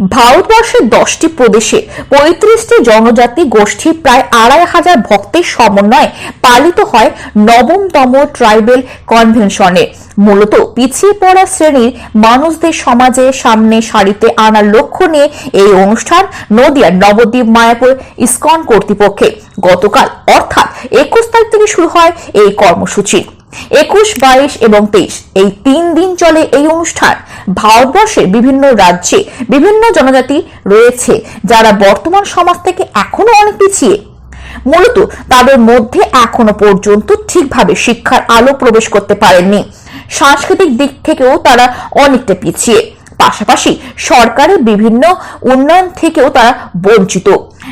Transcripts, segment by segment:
ভারতবর্ষের দশটি প্রদেশে পঁয়ত্রিশটি জনজাতি গোষ্ঠী প্রায় আড়াই হাজার ভক্তের সমন্বয়ে পালিত হয় নবমতম ট্রাইবেল কনভেনশনে। মূলত পিছিয়ে পড়া শ্রেণির মানুষদের সমাজে সামনে সারিতে আনার লক্ষ্য নিয়ে এই অনুষ্ঠান নদিয়ার নবদ্বীপ মায়াপুর ইস্কন কর্তৃপক্ষে। গতকাল অর্থাৎ একুশ তারিখ থেকে শুরু হয় এই কর্মসূচি। একুশ, বাইশ এবং তেইশ। এই তিন দিন চলে এই অনুষ্ঠান। ভারতবর্ষের বিভিন্ন রাজ্যে বিভিন্ন জনজাতি রয়েছে, যারা বর্তমান সমাজ থেকে এখনও অনেক পিছিয়ে। মূলত তাদের মধ্যে এখনও পর্যন্ত ঠিকভাবে শিক্ষার আলো প্রবেশ করতে পারেননি। সাংস্কৃতিক দিক থেকেও তারা অনেকটা পিছিয়ে। পাশাপাশি সরকারের বিভিন্ন উন্নয়ন থেকেও তারা বঞ্চিত।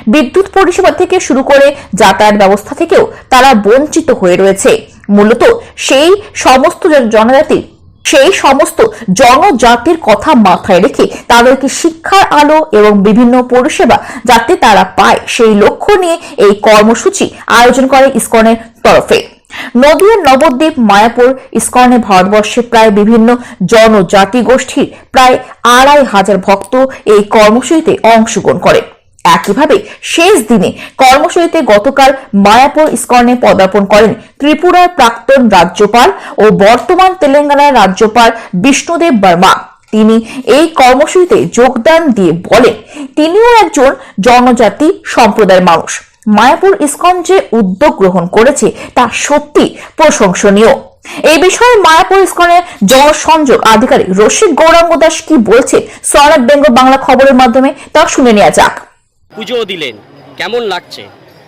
বিদ্যুৎ পরিষেবা থেকে শুরু করে যাতায়াত ব্যবস্থা থেকেও তারা বঞ্চিত হয়ে রয়েছে। মূলত সেই সমস্ত জন- জনজাতির, সেই সমস্ত জনজাতির কথা মাথায় রেখে তাদেরকে শিক্ষার আলো এবং বিভিন্ন পরিষেবা যাতে তারা পায়, সেই লক্ষ্য নিয়ে এই কর্মসূচি আয়োজন করে ইসকনের তরফে। নদীয়ার নবদ্বীপ, মায়াপুর ইসকনে ভারতবর্ষে প্রায় বিভিন্ন জনজাতি গোষ্ঠীর প্রায় আড়াই হাজার ভক্ত এই কর্মসূচিতে অংশগ্রহণ করে। একইভাবে শেষ দিনে কর্মসূচিতে গতকাল মায়াপুর ইসকনে পদার্পণ করেন ত্রিপুরার প্রাক্তন রাজ্যপাল ও বর্তমান তেলেঙ্গানার রাজ্যপাল বিষ্ণুদেব বর্মা। তিনি এই কর্মসূচিতে যোগদান দিয়ে বলেন, তিনিও একজন জনজাতি সম্প্রদায়ের মানুষ। মায়াপুর ইসকন যে উদ্যোগ গ্রহণ করেছে তা সত্যি প্রশংসনীয়। এই বিষয়ে মায়াপুর ইস্কনের জনসংযোগ আধিকারিক রসিক গৌরাঙ্গ দাস কি বলছে সরাট বেঙ্গল বাংলা খবরের মাধ্যমে তা শুনে নেওয়া যাক। পুজো দিলেন। কেমন লাগছে?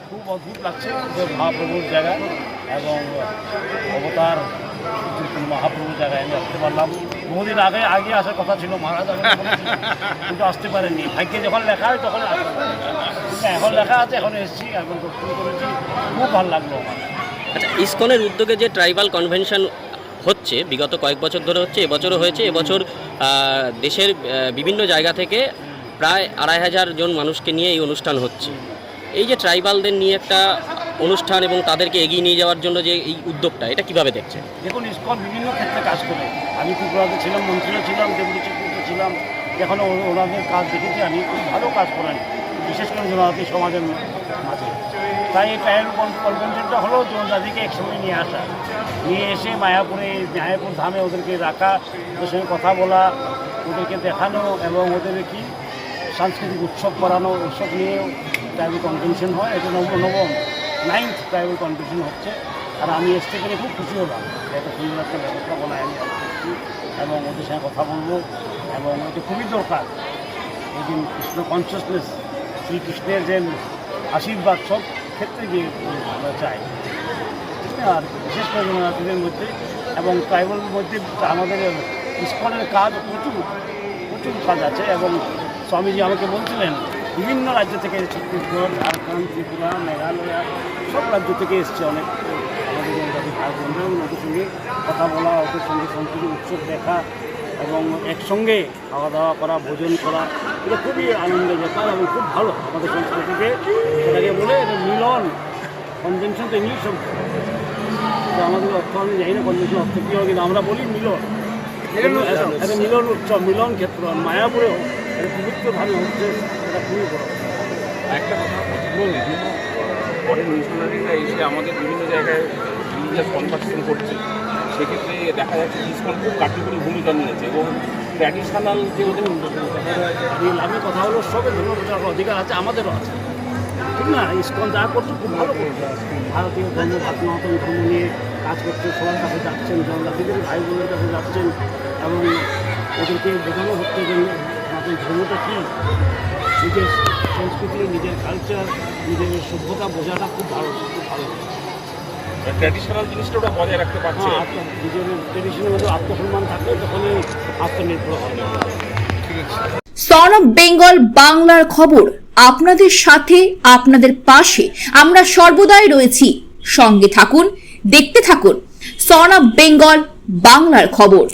খুব অদ্ভুত লাগছে যে মহাপ্রভুর জায়গায় এবং অবতার মহাপ্রভুর জায়গায় আমি আসতে পারলাম। বহুদিন আগে আগে আসার কথা ছিল মহারাজ কিন্তু আসতে পারেনি ভাগ্যে যখন লেখা হয় তখন এখন লেখা আছে এখন এসেছি এখন দর্শন করেছি। খুব ভালো লাগল আমার। আচ্ছা ইসকনের উদ্যোগে যে ট্রাইবাল কনভেনশন হচ্ছে বিগত কয়েক বছর ধরে হচ্ছে এবছরও হয়েছে। এবছর দেশের বিভিন্ন জায়গা থেকে প্রায় আড়াই হাজার জন মানুষকে নিয়ে এই অনুষ্ঠান হচ্ছে। এই যে ট্রাইবালদের নিয়ে একটা অনুষ্ঠান এবং তাদেরকে এগিয়ে নিয়ে যাওয়ার জন্য যে এই উদ্যোগটা, এটা কীভাবে দেখছে দেখুন, ইস্কন বিভিন্ন ক্ষেত্রে কাজ করে। আমি ত্রিপুরাতে ছিলাম, মন্ত্রীও ছিলাম সেক্রেটারি ছিলাম। এখন ওনাদের কাজ দেখেছি, আমি খুব ভালো কাজ করেন বিশেষ করে জনজাতি সমাজের মাঝে। তাই এই ট্রায়াল কনভেনশনটা হলো জনজাতিকে একসঙ্গে নিয়ে আসা। নিয়ে এসে মায়াপুরে, মায়াপুর ধামে ওদেরকে রাখা, ওদের সঙ্গে কথা বলা, ওদেরকে দেখানো এবং ওদের কি সাংস্কৃতিক উৎসব করানো, উৎসব নিয়ে ট্রাইবাল কনভেনশন হয়। এটা নব, নবম নাইন্থ ট্রাইবাল কনভেনশন হচ্ছে। আর আমি এসতে পেরে খুব খুশি হলাম এত সুন্দর একটা ব্যবস্থাপনায় আমি করছি এবং ওদের সঙ্গে কথা বলব এবং এটা খুবই দরকার। এই কৃষ্ণ কনসিয়াসনেস শ্রীকৃষ্ণের যে আশীর্বাদ, সব ক্ষেত্রে গিয়ে আমরা চাই। আর বিশেষ করে জনজাতিদের মধ্যে এবং ট্রাইবাল মধ্যে আমাদের ইস্কনের কাজ প্রচুর প্রচুর কাজ আছে এবং স্বামীজি আমাকে বলছিলেন বিভিন্ন রাজ্য থেকে ছত্তিশগড় ঝাড়খণ্ড ত্রিপুরা মেঘালয় সব রাজ্য থেকে এসছে অনেক আমাদের জনজাতি ভাই বোনরা ওদের সঙ্গে কথা বলা ওদের সঙ্গে সংস্কৃতি উৎসব দেখা এবং একসঙ্গে খাওয়া দাওয়া করা ভোজন করা এটা খুবই আনন্দের ব্যাপার এবং খুব ভালো আমাদের সংস্কৃতিকে। সেটাকে বলে এটা মিলন কনভেনশন তো ইংলিশ শব্দ তো আমাদের অর্থ আমি জানি না কনভেনশন অর্থ কী হবে কিন্তু আমরা বলি মিলন। মিলন উৎসব মিলন ক্ষেত্র মায়াপুরেও এটা পবিত্রভাবে হচ্ছে এটা খুবই বড় একটা কথা বিভিন্ন ফরেন মিশনারিরা এসে আমাদের বিভিন্ন জায়গায় রিলিজিয়াস কনভার্সেশন করছে। সেক্ষেত্রে দেখা যাচ্ছে ইসকন খুব কার্যকরী ভূমিকা নিয়েছে এবং ট্র্যাডিশনাল যে ওদের আমি কথা হলো সবে ধর্ম প্রচার অধিকার আছে আমাদেরও আছে। ঠিক না? ইস্কন যা করছে খুব ভালো করছে। ভারতীয় ধর্ম সনাতন ধর্ম নিয়ে কাজ করছে সবার কাছে যাচ্ছেন জনজাতিদের ভাই বোনের কাছে যাচ্ছেন এবং ওদেরকে বোঝানো হচ্ছে যে সনাতন ধর্মটা কী? নিজের সংস্কৃতি নিজের কালচার নিজের সভ্যতা বোঝাটা খুব ভালো খুব ভালো। ট্র্যাডিশনাল জিনিসটা ওরা বজায় রাখতে পারছে। হ্যাঁ নিজের ট্রেডিশনের মধ্যে আত্মসম্মান থাকলে তখনই আত্মনির্ভর হবে সন অফ বেঙ্গল বাংলার খবর আপনাদের সাথে আপনাদের পাশে। আমরা সর্বদাই রয়েছি। সঙ্গে থাকুন দেখতে থাকুন। সন অফ বেঙ্গল বাংলার খবর।